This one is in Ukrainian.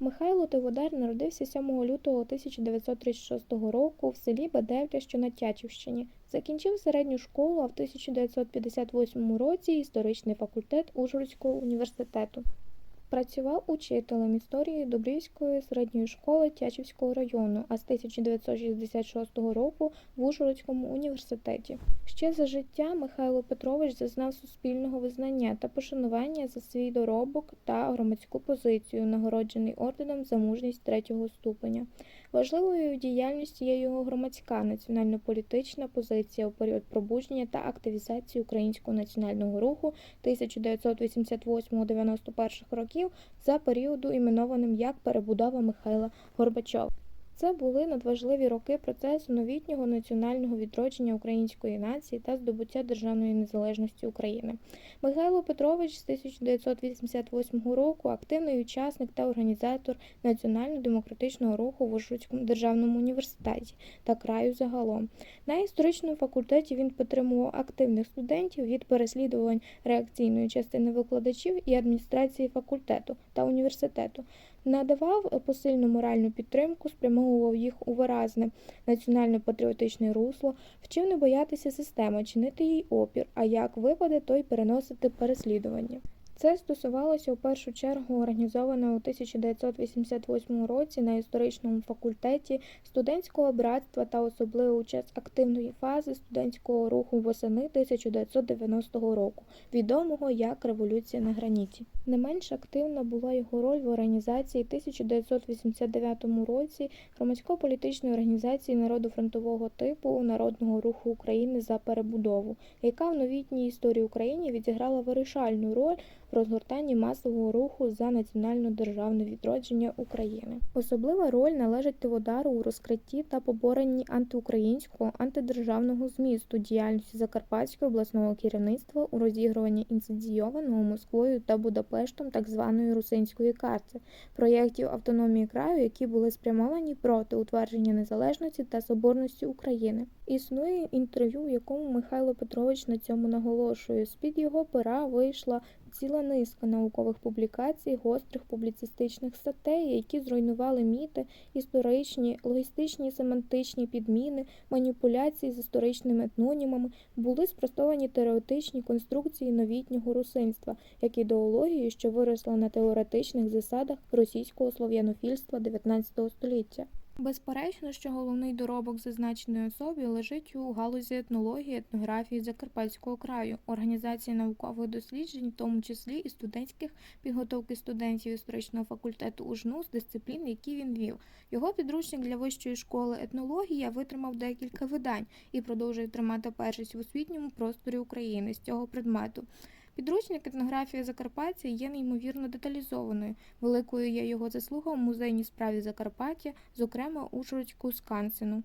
Михайло Тиводар народився 7 лютого 1936 року в селі Бадевля, що на Тячівщині. Закінчив середню школу, а в 1958 році історичний факультет Ужгородського університету. Працював учителем історії Добрівської середньої школи Тячівського району, а з 1966 року в Ужгородському університеті. Ще за життя Михайло Петрович зазнав суспільного визнання та пошанування за свій доробок та громадську позицію, нагороджений орденом за мужність третього ступеня. Важливою діяльністю є його громадська національно-політична позиція у період пробудження та активізації українського національного руху 1988-91 років за періоду іменованим як перебудова Михайла Горбачова. Це були надважливі роки процесу новітнього національного відродження української нації та здобуття державної незалежності України. Михайло Петрович з 1988 року активний учасник та організатор національно-демократичного руху в Ужгородському державному університеті та краю загалом. На історичному факультеті він підтримував активних студентів від переслідувань реакційної частини викладачів і адміністрації факультету та університету. Надавав посильну моральну підтримку, спрямовував їх у виразне національно-патріотичне русло, вчив не боятися системи, чинити їй опір, а як випаде, то й переносити переслідування. Це стосувалося у першу чергу організованого у 1988 році на історичному факультеті студентського братства та особливо у час активної фази студентського руху восени 1990 року, відомого як Революція на граніті. Не менш активна була його роль в організації 1989 році громадсько-політичної організації народу-фронтового типу Народного руху України за перебудову, яка в новітній історії України відіграла вирішальну роль розгортанні масового руху за національно-державне відродження України. Особлива роль належить Тиводару у розкритті та поборенні антиукраїнського, антидержавного змісту діяльності Закарпатського обласного керівництва у розігруванні ініційованого Москвою та Будапештом так званої русинської карти, проєктів автономії краю, які були спрямовані проти утвердження незалежності та соборності України. Існує інтерв'ю, в якому Михайло Петрович на цьому наголошує. З-під його пера вийшла ціла низка наукових публікацій, гострих публіцистичних статей, які зруйнували міти, історичні, логістичні, семантичні підміни, маніпуляції з історичними етнонімами, були спростовані теоретичні конструкції новітнього русинства, як ідеології, що виросла на теоретичних засадах російського слов'янофільства XIX століття. Безперечно, що головний доробок зазначеної особі лежить у галузі етнології, етнографії Закарпатського краю, організації наукових досліджень, в тому числі і студентських підготовки студентів історичного факультету УЖНУ з дисциплін, які він вів. Його підручник для вищої школи етнологія витримав декілька видань і продовжує тримати першість в освітньому просторі України з цього предмету. Підручник етнографія Закарпаття є неймовірно деталізованою. Великою є його заслуга у музейній справі Закарпаття, зокрема Ужгородську Скансену.